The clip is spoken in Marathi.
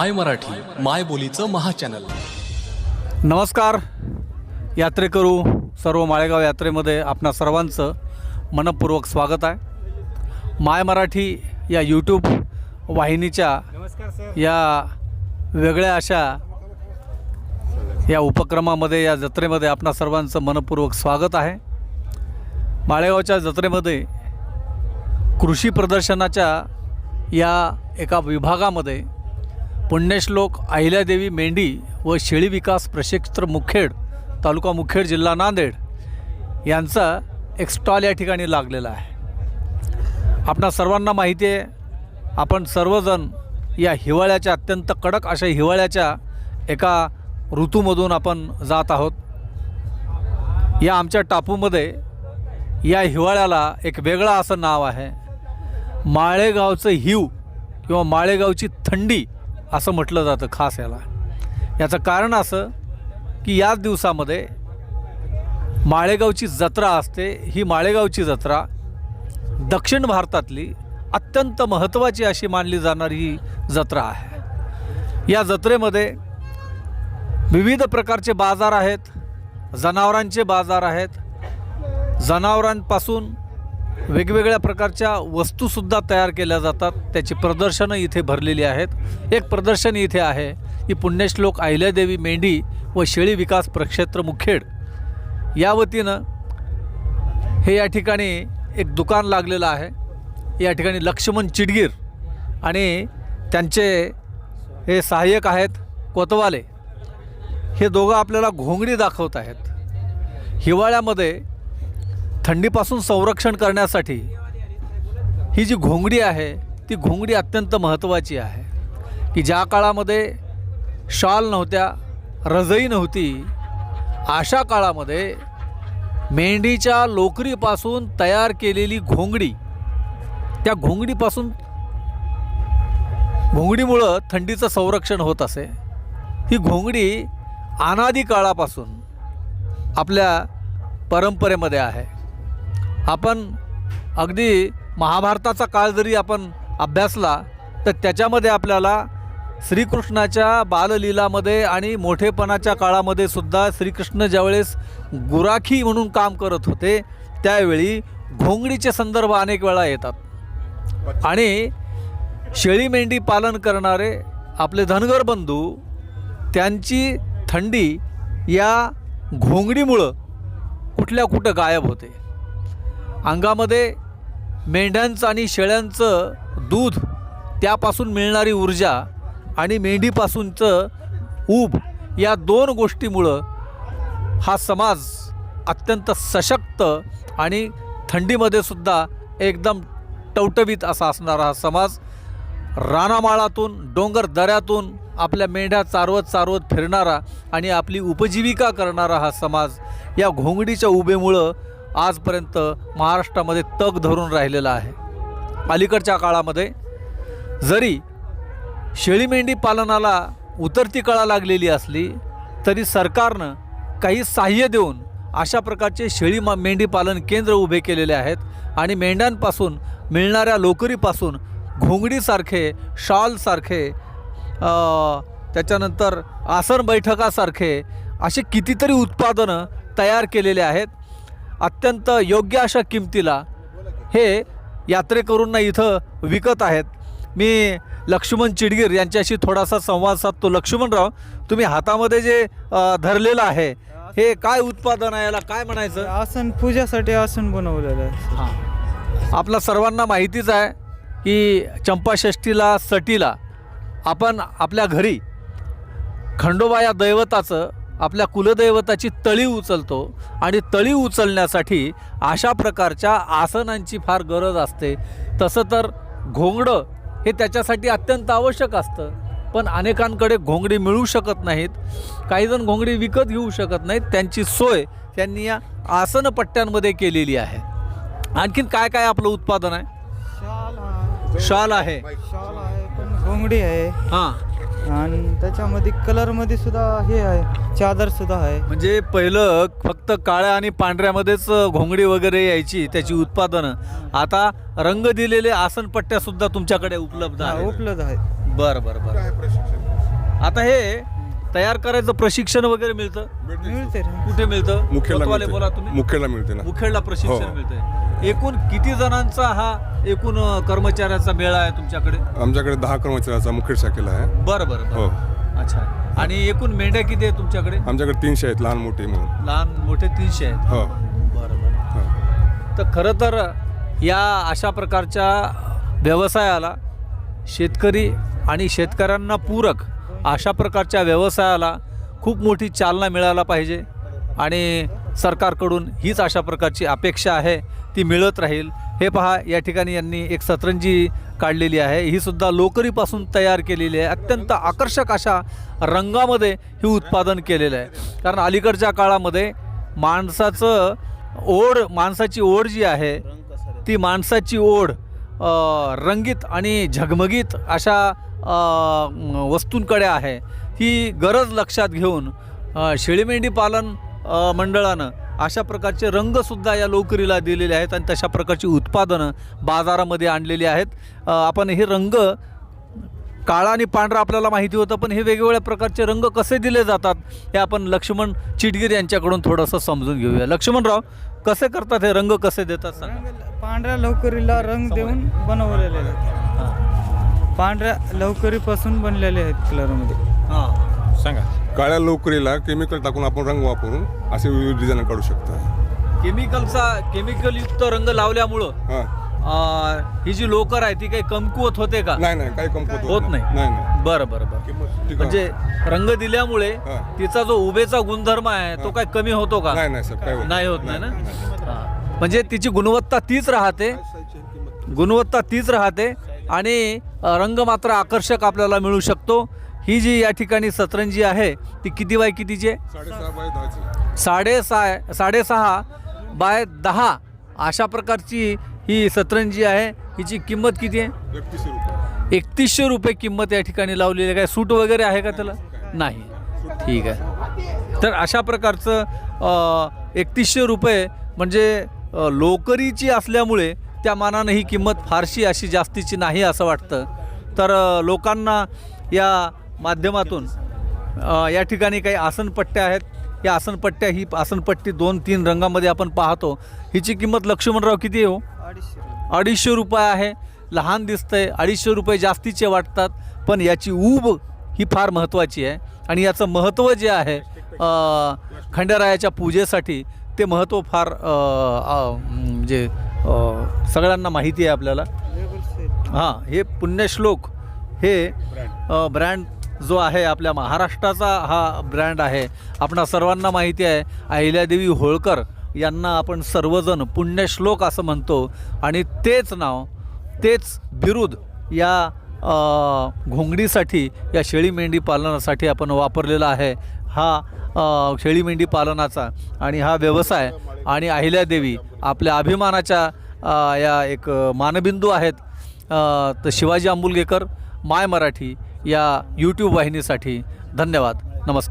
माय मराठी माय बोलीचं महाचॅनल. नमस्कार. यात्रेकरू सर्व माळेगाव यात्रेमध्ये आपणा सर्वांचं मनपूर्वक स्वागत आहे. माय मराठी या यूट्यूब वाहिनीच्या या वेगळ्या अशा या उपक्रमामध्ये या जत्रेमध्ये आपणा सर्वांचं मनपूर्वक स्वागत आहे. माळेगावच्या जत्रेमध्ये कृषी प्रदर्शनाच्या या एका विभागामध्ये पुण्यश्लोक अहिल्यादेवी मेंढी व शेळी विकास प्रक्षेत्र मुखेड तालुका मुखेड जिल्हा नांदेड यांचा एक स्टॉल या ठिकाणी लागलेला आहे. आपणा सर्वांना माहिती आहे आपण सर्वजण या हिवाळ्याच्या अत्यंत कडक अशा हिवाळ्याच्या एका ऋतूमधून आपण जात आहोत. या आमच्या टापूमध्ये या हिवाळ्याला एक वेगळं असं नाव आहे. माळेगावचं हिव किंवा माळेगावची थंडी असं म्हटलं जातं खास याला. याचं कारण असं की याच दिवसामध्ये माळेगावची जत्रा असते. ही माळेगावची जत्रा दक्षिण भारतातली अत्यंत महत्त्वाची अशी मानली जाणारी ही जत्रा आहे. या जत्रेमध्ये विविध प्रकारचे बाजार आहेत. जनावरांचे बाजार आहेत. जनावरांपासून वेगवेगळ्या प्रकारच्या वस्तूसुद्धा तयार केल्या जातात. त्याची प्रदर्शनं इथे भरलेली आहेत. एक प्रदर्शन इथे आहे की पुण्यश्लोक अहिल्यादेवी मेंढी व शेळी विकास प्रक्षेत्र मुखेड. या वतीनं हे या ठिकाणी एक दुकान लागलेलं आहे. या ठिकाणी लक्ष्मण चिडगीर आणि त्यांचे हे सहाय्यक आहेत कोतवाले. हे दोघं आपल्याला घोंगडी दाखवत आहेत. हिवाळ्यामध्ये थंडीपासून संरक्षण करण्यासाठी ही जी घोंगडी आहे ती घोंगडी अत्यंत महत्त्वाची आहे. की ज्या काळामध्ये शॉल नव्हत्या रजई नव्हती अशा काळामध्ये मेंढीच्या लोकरीपासून तयार केलेली घोंगडी त्या घोंगडीपासून घोंगडीमुळं थंडीचं संरक्षण होत असे. ही घोंगडी अनादी काळापासून आपल्या परंपरेमध्ये आहे. आपण अगदी महाभारताचा काळ जरी आपण अभ्यासला तर त्याच्यामध्ये आपल्याला श्रीकृष्णाच्या बाललीलामध्ये आणि मोठेपणाच्या काळामध्ये सुद्धा श्रीकृष्ण ज्यावेळेस गुराखी म्हणून काम करत होते त्यावेळी घोंगडीचे संदर्भ अनेक वेळा येतात. आणि शेळी मेंढी पालन करणारे आपले धनगर बंधू त्यांची थंडी या घोंगडीमुळं कुठल्या कुठं गायब होते. अंगामध्ये मेंढ्यांचं आणि शेळ्यांचं दूध त्यापासून मिळणारी ऊर्जा आणि मेंढीपासूनचं ऊब या दोन गोष्टीमुळं हा समाज अत्यंत सशक्त आणि थंडीमध्ये सुद्धा एकदम टवटवीत असा असणारा हा समाज. रानामाळातून डोंगर दऱ्यातून आपल्या मेंढ्या चारवत चारवत फिरणारा आणि आपली उपजीविका करणारा हा समाज या घोंगडीच्या उभेमुळं आजपर्यंत महाराष्ट्रामध्ये तग धरून राहिलेला आहे. अलीकडच्या काळामध्ये जरी शेळी मेंढी पालनाला उतरती कळा लागलेली असली तरी सरकारनं काही सहाय्य देऊन अशा प्रकारचे शेळी मा मेंढी पालन केंद्र उभे केलेले आहेत आणि मेंढ्यांपासून मिळणाऱ्या लोकरीपासून घोंगडीसारखे शॉलसारखे त्याच्यानंतर आसन बैठकासारखे असे कितीतरी उत्पादनं तयार केलेले आहेत. अत्यंत योग्य अशा किमतीला हे यात्रेकरूंना इथं विकत आहेत. मी लक्ष्मण चिडगीर यांच्याशी थोडासा संवाद साधतो. लक्ष्मणराव तुम्ही हातामध्ये जे धरलेलं आहे हे काय उत्पादन आहे? याला काय म्हणायचं? आसन पूजासाठी आसन बनवलेलं आहे. हां. आपला सर्वांना माहितीच आहे की चंपाषष्ठीला सटीला आपण आपल्या घरी खंडोबा या दैवताचं आपल्या कुलदैवताची तळी उचलतो आणि तळी उचलण्यासाठी अशा प्रकारच्या आसनांची फार गरज असते. तसं तर घोंगडं हे त्याच्यासाठी अत्यंत आवश्यक असतं. पण अनेकांकडे घोंगडी मिळू शकत नाहीत. काहीजण घोंगडी विकत घेऊ शकत नाहीत. त्यांची सोय त्यांनी या आसनपट्ट्यांमध्ये केलेली आहे. आणखीन काय काय आपलं उत्पादन आहे? शाल आहे शॉल आहे. शाल आहे पण घोंगडी आहे. हां. आणि त्याच्यामध्ये कलरमध्ये सुद्धा हे आहे चादर सुद्धा आहे. म्हणजे पहिलं फक्त काळ्या आणि पांढऱ्यामध्येच घोंगडी वगैरे यायची त्याची उत्पादनं. आता रंग दिलेले आसनपट्ट्या सुद्धा तुमच्याकडे उपलब्ध हा, आहेत. उपलब्ध आहे बरं बरं बरं. आता हे तयार करायचं प्रशिक्षण वगैरे मिळतं? मिळते रे कुठे मिळतं? कोतवाले बोला मिळते तुम्ही. मुख्याला मिळते ना. मुखेडला प्रशिक्षण हो. मिळतंय. एकूण किती जणांचा हा एकूण अ, कर्मचाऱ्याचा मेळा आहे तुमच्याकडे? आमच्याकडे दहा कर्मचाऱ्याचा मुखेड शाखेला आहे. बरं बरं हो. बरं अच्छा. आणि एकूण मेंढ्या किती आहेत तुमच्याकडे? आमच्याकडे तीनशे आहेत लहान मोठे म्हणून. लहान मोठे तीनशे आहेत. हो. बरं बरं. हो. तर खरं तर या अशा प्रकारच्या व्यवसायाला शेतकरी आणि शेतकऱ्यांना पूरक अशा प्रकारच्या व्यवसायाला खूप मोठी चालना मिळायला पाहिजे. आणि सरकारकडून हीच अशा प्रकारची अपेक्षा आहे ती मिळत राहील. हे पहा या ठिकाणी यांनी एक सतरंजी काढलेली आहे. ही सुद्धा लोकरीपासून तयार केलेली आहे. अत्यंत आकर्षक अशा रंगामध्ये ही उत्पादन केलेलं आहे. कारण अलीकडच्या काळामध्ये माणसाचं ओढ माणसाची ओढ जी आहे ती माणसाची ओढ रंगीत आणि झगमगीत अशा वस्तूंकडे आहे. ही गरज लक्षात घेऊन शेळीमेंढी पालन मंडळानं अशा प्रकारचे रंगसुद्धा या लोकरीला दिलेले आहेत आणि तशा प्रकारची उत्पादनं बाजारामध्ये आणलेली आहेत. आपण हे रंग काळा आणि पांढरा आपल्याला माहिती होतं पण हे वेगवेगळ्या प्रकारचे रंग कसे दिले जातात हे आपण लक्ष्मण चिटगीर यांच्याकडून थोडंसं समजून घेऊया. लक्ष्मणराव कसे करतात हे रंग कसे देतात सांगा. रंग- पांढऱ्या लवकरीला रंग देऊन बनवलेले आहेत. पांढऱ्या लवकरीपासून बनलेले आहेत कलरमध्ये हां. सांगा. काळ्या लोकरीला केमिकल टाकून आपण रंग वापरून असे विविध डिझाईन काढू शकता. केमिकलचा केमिकलयुक्त रंग लावल्यामुळं हा. अं, ही जी लोकर आहे ती काही कमकुवत होते का? नाही नाही काही कमकुवत होत नाही. नाही? नाही बरं बरं बरं. ठीक आहे. म्हणजे रंग दिल्यामुळे हा. तिचा जो उभेचा गुणधर्म आहे तो काय कमी होतो का? नाही नाही काय होत नाही होत नाही ना? हां. म्हणजे तिची गुणवत्ता तीच राहते. गुणवत्ता तीच राहते आणि अ, रंग मात्र आकर्षक आपल्याला मिळू शकतो. ही जी या ठिकाणी सतरंजी आहे ती किती बाय कितीची आहे? साडेसहा बाय दहाची. साडेसहा साडेसहा बाय दहा अशा प्रकारची ही सतरंजी आहे. हिची किंमत किती आहे? एकतीसशे रुपये. किंमत या ठिकाणी लावलेली आहे. काय सूट वगैरे आहे का त्याला? नाही. ठीक आहे. तर अशा प्रकारचं एकतीसशे रुपये म्हणजे लोकरीची असल्यामुळे त्या मानानं ही किंमत फारशी अशी जास्तीची नाही असं वाटतं. तर लोकांना या माध्यमातून या ठिकाणी काही आसनपट्ट्या आहेत. या आसनपट्ट्या ही आसनपट्टी दोन तीन रंगामध्ये आपण पाहतो. हिची किंमत लक्ष्मणराव किती आहे हो? अडीचशे रुपये. आहे. लहान दिसतंय. अडीचशे रुपये जास्तीचे वाटतात. पण याची ऊब ही फार महत्त्वाची आहे. आणि याचं महत्त्व जे आहे खंडेरायाच्या पूजेसाठी ते महत्त्व फार म्हणजे सगळ्यांना माहिती आहे आपल्याला. हां हे पुण्यश्लोक हे ब्रँड जो आहे आपल्या महाराष्ट्राचा हा ब्रँड आहे. आपणा सर्वांना माहिती आहे अहिल्यादेवी होळकर यांना आपण सर्वजण पुण्यश्लोक असं म्हणतो. आणि तेच नाव तेच बिरुद या घोंगडीसाठी या शेळी मेंढी पालनासाठी आपण वापरलेला आहे. हा शेळी मेंढी पालनाचा आणि हा व्यवसाय आणि अहिल्यादेवी आपल्या अभिमानाच्या या एक मानबिंदू आहेत. तर शिवाजी आंबुलगेकर माय मराठी या यूट्यूब वाहिनीसाठी धन्यवाद. नमस्कार.